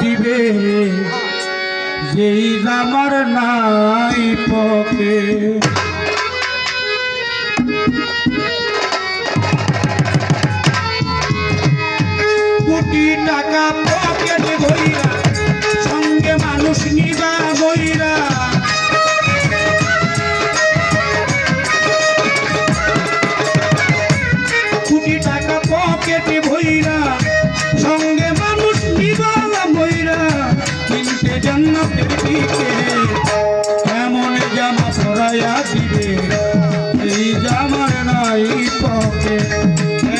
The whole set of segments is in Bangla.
দিবে। যেই আমার নাই পকে কিনতে জান্নাতের এমন জামা পরাইয়া দিবে। এই জামার নাই পকেট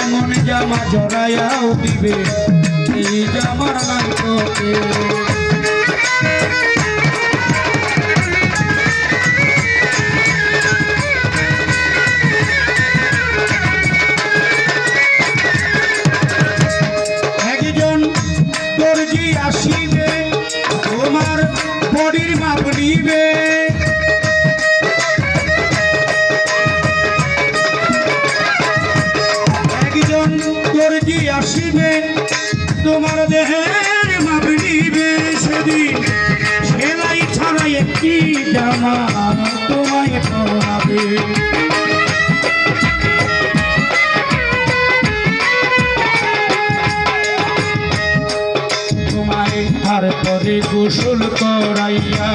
এমন জামা জড়াইয়াও দিবে। এই জামার নাই পকেট আসিবে তোমার দেহের মাপ নিবে সেদিন। সেলাই ছাড়া একটি জামা তোমায় তোমায় তারপরে গোসল করাইয়া,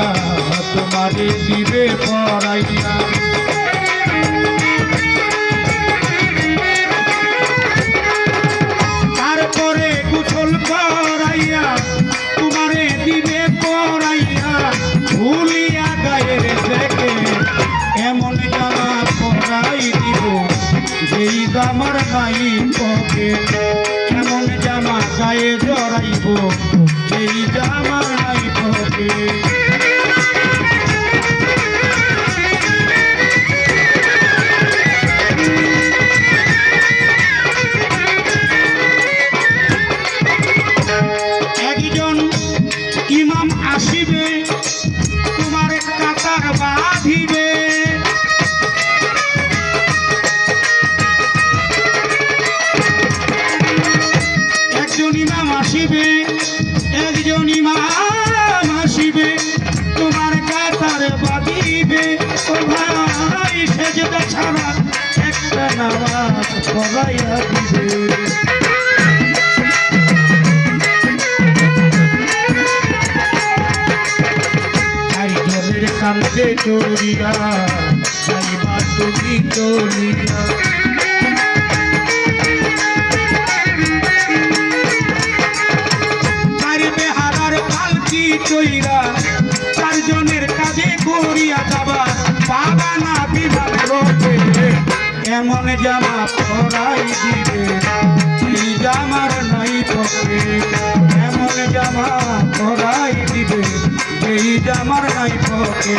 তোমারে দিবে পড়াইয়া পকে এমন জামা গায়ে জড়াইব যেই জামা নাই আসিবে তোমার কাতার বাঁধিবে ও ভাই, সেজদা ছাড়া একটা নামাজ পড়াইয়া দিবে কান্দে চড়িয়া যাইবা চলিয়া এমন জামা পরাই দিবে। এই জামার নাই পকে এমন জামা পরাই দিবে? এই জামার নাই পকে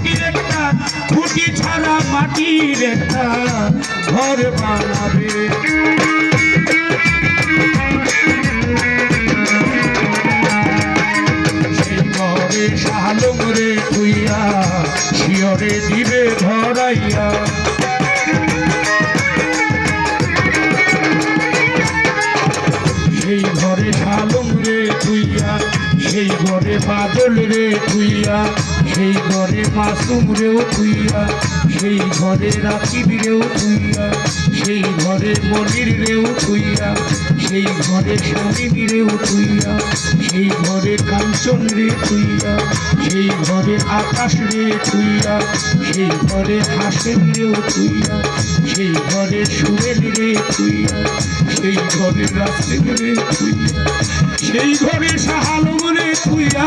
মাটির একটা, খুঁটি ছাড়া মাটির একটা ঘর বানাবে। সেই ঘরে শালম রে তুইয়া শিয়রে দিবে ধরাইয়া। সেই ঘরে শালম রে তুইয়া সেই ঘরে বাদল রে তুইয়া সেই ঘরে মাসুম রেও তুইয়া সেই ঘরে রাকিব রেও তুইয়া সেই ঘরে মনির রেও তুইয়া সেই ঘরে স্বামী রেও তুইয়া সেই ঘরে কাঞ্চন রে তুইয়া সেই ঘরে আকাশ রে তুইয়া সেই ঘরে হাসেন রেও তুইয়া সেই ঘরে সুরেল রে তুইয়া সেই ঘরে রাস্তেন রে তুইয়া সেই ঘরে সাহালম রে তুইয়া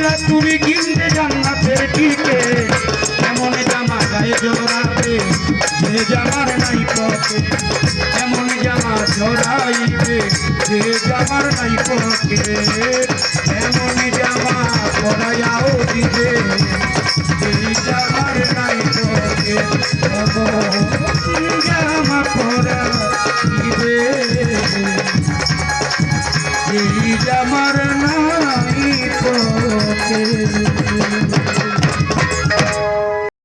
ময়রা তুমি কিনতে জান্নাতের টিকে এমন জামা গায়ে জোড়াবে যে জামার নাই পথে। এমন জামা জোড়াইবে যে জামার নাই পথে। এমন জামা পরাইয়াও দিবে, যে জামার